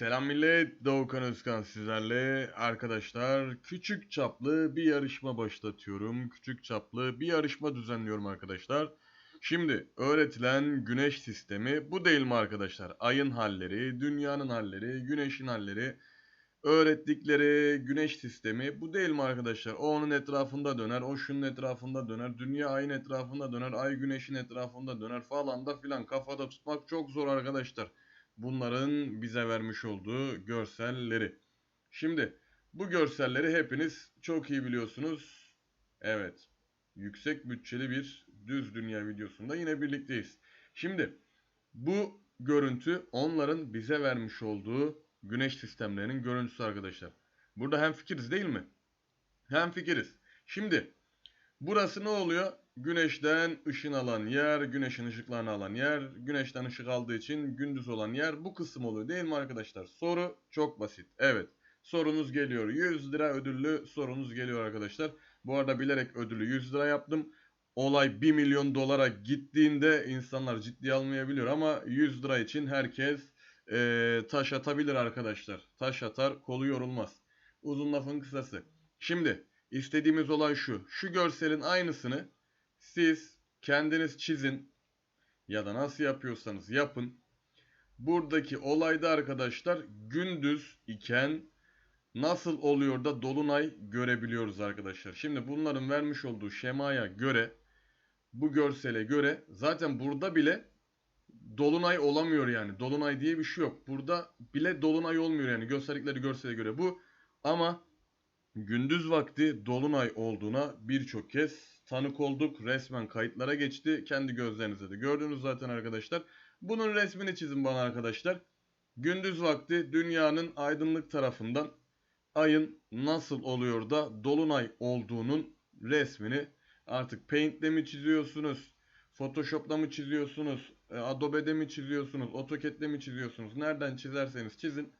Selam millet, Doğukan Özkan sizlerle. Arkadaşlar küçük çaplı bir yarışma başlatıyorum. Küçük çaplı bir yarışma düzenliyorum arkadaşlar. Şimdi öğretilen güneş sistemi bu değil mi arkadaşlar? Ayın halleri, dünyanın halleri, güneşin halleri. Öğrettikleri güneş sistemi bu değil mi arkadaşlar? O onun etrafında döner, o şunun etrafında döner, dünya ayın etrafında döner, ay güneşin etrafında döner falan da filan kafada tutmak çok zor arkadaşlar bunların bize vermiş olduğu görselleri. Şimdi bu görselleri hepiniz çok iyi biliyorsunuz. Evet. Yüksek bütçeli bir düz dünya videosunda yine birlikteyiz. Şimdi bu görüntü onların bize vermiş olduğu güneş sistemlerinin görüntüsü arkadaşlar. Burada hem fikiriz değil mi? Hem fikiriz. Şimdi burası ne oluyor? Güneşten ışın alan yer, güneşin ışıklarını alan yer, güneşten ışık aldığı için gündüz olan yer bu kısım oluyor değil mi arkadaşlar? Soru çok basit. Evet. Sorunuz geliyor. 100 lira ödüllü sorunuz geliyor arkadaşlar. Bu arada bilerek ödülü 100 lira yaptım. Olay 1 milyon dolara gittiğinde insanlar ciddiye almayabiliyor ama 100 lira için herkes eee, taş atabilir arkadaşlar. Taş atar kolu yorulmaz. Uzun lafın kısası. Şimdi istediğimiz olay şu. Şu görselin aynısını siz kendiniz çizin ya da nasıl yapıyorsanız yapın. Buradaki olayda arkadaşlar gündüz iken nasıl oluyor da dolunay görebiliyoruz arkadaşlar. Şimdi bunların vermiş olduğu şemaya göre bu görsele göre zaten burada bile dolunay olamıyor yani. Dolunay diye bir şey yok. Burada bile dolunay olmuyor yani gösterdikleri görsele göre bu. Ama gündüz vakti dolunay olduğuna birçok kez tanık olduk. Resmen kayıtlara geçti. Kendi gözlerinizle de gördünüz zaten arkadaşlar. Bunun resmini çizin bana arkadaşlar. Gündüz vakti dünyanın aydınlık tarafından ayın nasıl oluyor da dolunay olduğunun resmini artık Paint'le mi çiziyorsunuz? Photoshop'la mı çiziyorsunuz? e, Adobe'de mi çiziyorsunuz? AutoCAD'le mi çiziyorsunuz? Nereden çizerseniz çizin.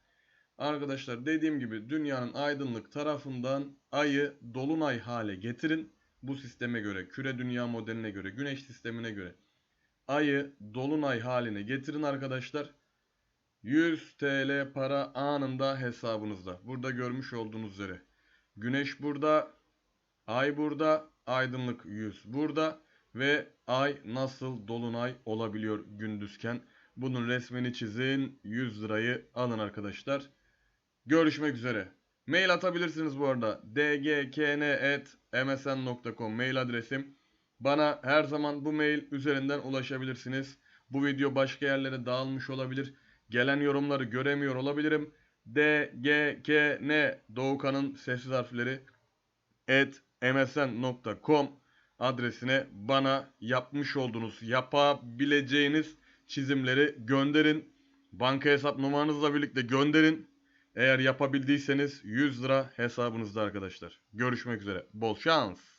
Arkadaşlar dediğim gibi dünyanın aydınlık tarafından ayı dolunay hale getirin. Bu sisteme göre, küre dünya modeline göre, güneş sistemine göre ayı dolunay haline getirin arkadaşlar. 100 TL para anında hesabınızda. Burada görmüş olduğunuz üzere. Güneş burada, ay burada, aydınlık 100 burada ve ay nasıl dolunay olabiliyor gündüzken. Bunun resmini çizin, 100 lirayı alın arkadaşlar. Görüşmek üzere. Mail atabilirsiniz bu arada. dgkn.msn.com mail adresim. Bana her zaman bu mail üzerinden ulaşabilirsiniz. Bu video başka yerlere dağılmış olabilir. Gelen yorumları göremiyor olabilirim. dgkn Doğukan'ın sessiz harfleri at msn.com adresine bana yapmış olduğunuz, yapabileceğiniz çizimleri gönderin. Banka hesap numaranızla birlikte gönderin. Eğer yapabildiyseniz 100 lira hesabınızda arkadaşlar. Görüşmek üzere. Bol şans.